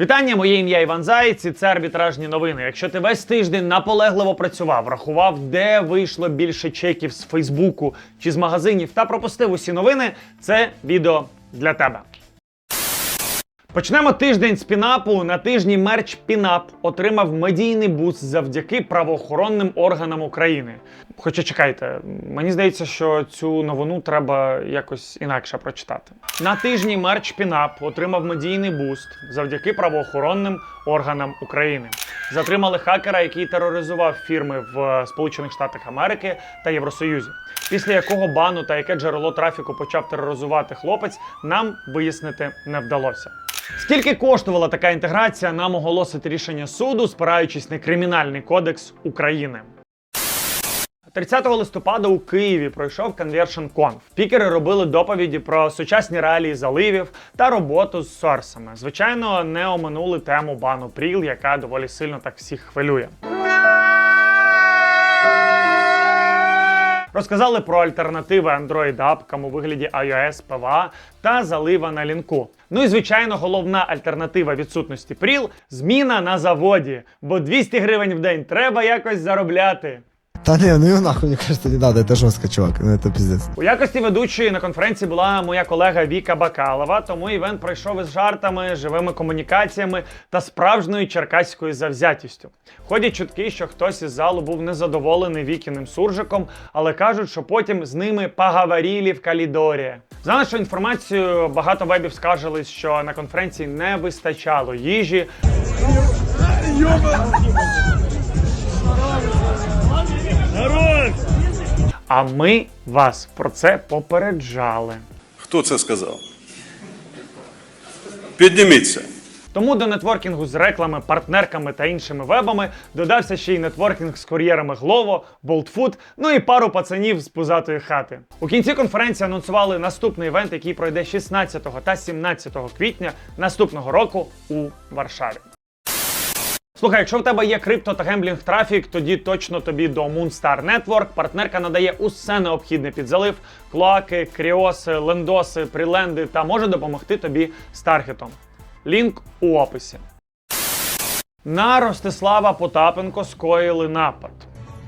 Вітання, моє ім'я Іван Заєць, і це арбітражні новини. Якщо ти весь тиждень наполегливо працював, рахував, де вийшло більше чеків з Фейсбуку чи з магазинів, та пропустив усі новини, це відео для тебе. Почнемо тиждень з пінапу. На тижні мерч Пінап отримав медійний буст завдяки правоохоронним органам України. Хоча чекайте, мені здається, що цю новину треба якось інакше прочитати. На тижні мерч Пінап отримав медійний буст завдяки правоохоронним органам України. Затримали хакера, який тероризував фірми в Сполучених Штатах Америки та Євросоюзі. Після якого бану та яке джерело трафіку почав тероризувати хлопець, нам вияснити не вдалося. Скільки коштувала така інтеграція, нам оголосить рішення суду, спираючись на Кримінальний кодекс України. 30 листопада у Києві пройшов Conversion Conf. Пікери робили доповіді про сучасні реалії заливів та роботу з сорсами. Звичайно, не оминули тему бану Пріл, яка доволі сильно так всіх хвилює. Розказали про альтернативи Android апкам у вигляді iOS, PWA та залива на лінку. Ну і звичайно, головна альтернатива відсутності пріл зміна на заводі, бо 200 гривень в день треба якось заробляти. Да не, ну его нахуй, мне кажется, не надо, это жестко, чувак, ну это пиздец. У якості ведучої на конференції була моя колега Віка Бакалова, тому івент пройшов із жартами, живими комунікаціями та справжньою черкаською завзятістю. Ходять чутки, що хтось із залу був незадоволений Вікіним суржиком, але кажуть, що потім з ними поговорили в калідорі. За нашу інформацію, багато вебів скаржились, що на конференції не вистачало їжі. А ми вас про це попереджали. Хто це сказав? Підніміться. Тому до нетворкінгу з реклами, партнерками та іншими вебами додався ще й нетворкінг з кур'єрами Glovo, Boltfood, ну і пару пацанів з пузатої хати. У кінці конференції анонсували наступний івент, який пройде 16 та 17 квітня наступного року у Варшаві. Слухай, якщо в тебе є крипто та гемблінг трафік, тоді точно тобі до Moonstar Network. Партнерка надає усе необхідне під залив, клоаки, кріоси, лендоси, приленди та може допомогти тобі з таргетом. Лінк у описі. На Ростислава Потапенко скоїли напад.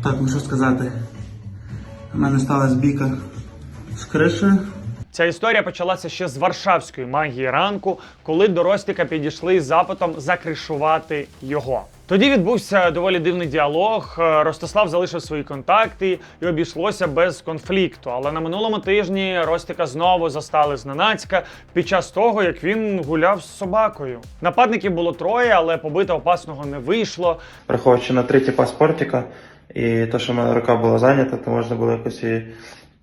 Так, ну що сказати. У мене сталася бійка з криші. Ця історія почалася ще з варшавської магії ранку, коли до Ростіка підійшли з запитом закришувати його. Тоді відбувся доволі дивний діалог. Е, Ростислав залишив свої контакти і обійшлося без конфлікту. Але на минулому тижні Ростіка знову застали зненацька під час того, як він гуляв з собакою. Нападників було троє, але побити опасного не вийшло. Враховуючи на третій паспортика, і те, що в мене рука була зайнята, то можна було якось і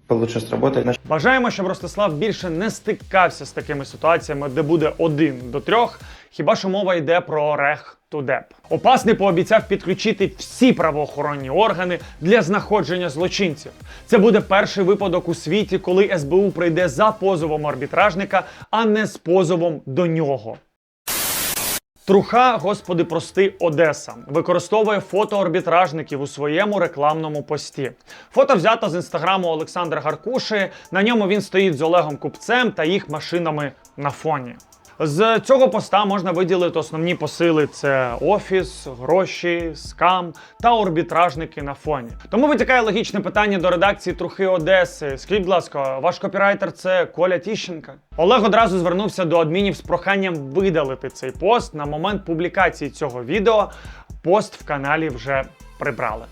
получше зробити. Бажаємо, щоб Ростислав більше не стикався з такими ситуаціями, де буде один до трьох. Хіба що мова йде про рех тудеп. Опасний пообіцяв підключити всі правоохоронні органи для знаходження злочинців. Це буде перший випадок у світі, коли СБУ прийде за позовом арбітражника, а не з позовом до нього. Труха, господи, прости, Одеса використовує фото арбітражників у своєму рекламному пості. Фото взято з інстаграму Олександра Гаркуши. На ньому він стоїть з Олегом Купцем та їх машинами на фоні. З цього поста можна виділити основні посили: це офіс, гроші, скам та арбітражники на фоні. Тому витікає логічне питання до редакції Трухи Одеси. Скажіть, будь ласка, ваш копірайтер це Коля Тіщенка? Олег одразу звернувся до адмінів з проханням видалити цей пост. На момент публікації цього відео пост в каналі вже прибрали.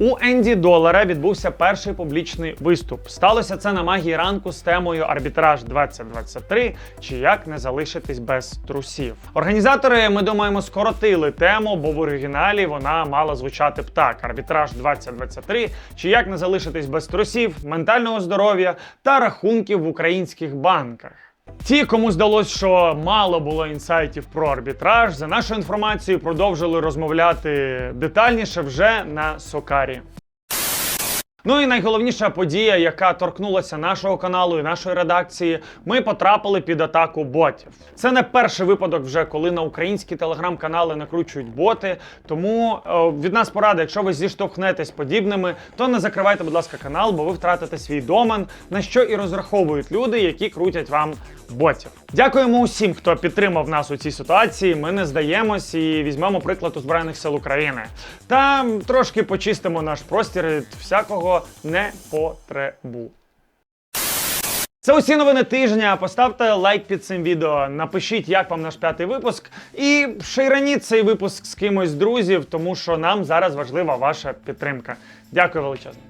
У Енді Долара відбувся перший публічний виступ. Сталося це на магії ранку з темою Арбітраж 2023 чи як не залишитись без трусів. Організатори, ми думаємо, скоротили тему, бо в оригіналі вона мала звучати б так: Арбітраж 2023 чи як не залишитись без трусів, ментального здоров'я та рахунків в українських банках. Ті, кому здалось, що мало було інсайтів про арбітраж, за нашою інформацією продовжили розмовляти детальніше вже на Сокарі. Ну і найголовніша подія, яка торкнулася нашого каналу і нашої редакції, ми потрапили під атаку ботів. Це не перший випадок, вже коли на українські телеграм-канали накручують боти. Тому е, від нас порада, якщо ви зіштовхнетесь подібними, то не закривайте, будь ласка, канал, бо ви втратите свій домен, на що і розраховують люди, які крутять вам ботів. Дякуємо усім, хто підтримав нас у цій ситуації. Ми не здаємось і візьмемо приклад у Збройних сил України. Та трошки почистимо наш простір від всякого непотребу. Це усі новини тижня. Поставте лайк під цим відео, напишіть, як вам наш п'ятий випуск, і шейраніть цей випуск з кимось друзів, тому що нам зараз важлива ваша підтримка. Дякую величезно.